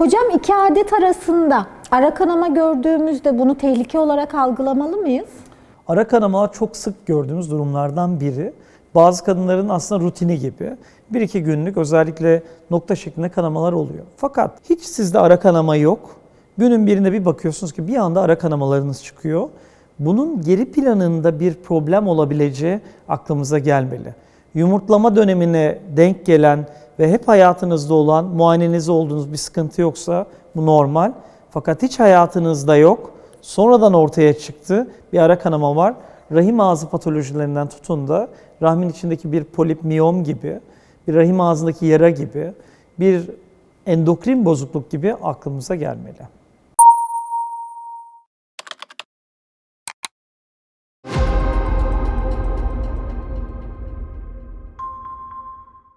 Hocam iki adet arasında ara kanama gördüğümüzde bunu tehlike olarak algılamalı mıyız? Ara kanamalar çok sık gördüğümüz durumlardan biri. Bazı kadınların aslında rutini gibi. Bir iki günlük özellikle nokta şeklinde kanamalar oluyor. Fakat hiç sizde ara kanama yok. Günün birinde bir bakıyorsunuz ki bir anda ara kanamalarınız çıkıyor. Bunun geri planında bir problem olabileceği aklımıza gelmeli. Yumurtlama dönemine denk gelen ve hep hayatınızda olan, muayeneniz olduğunuz bir sıkıntı yoksa bu normal. Fakat hiç hayatınızda yok, sonradan ortaya çıktı bir ara kanama var. Rahim ağzı patolojilerinden tutun da rahmin içindeki bir polip miyom gibi, bir rahim ağzındaki yara gibi, bir endokrin bozukluk gibi aklımıza gelmeli.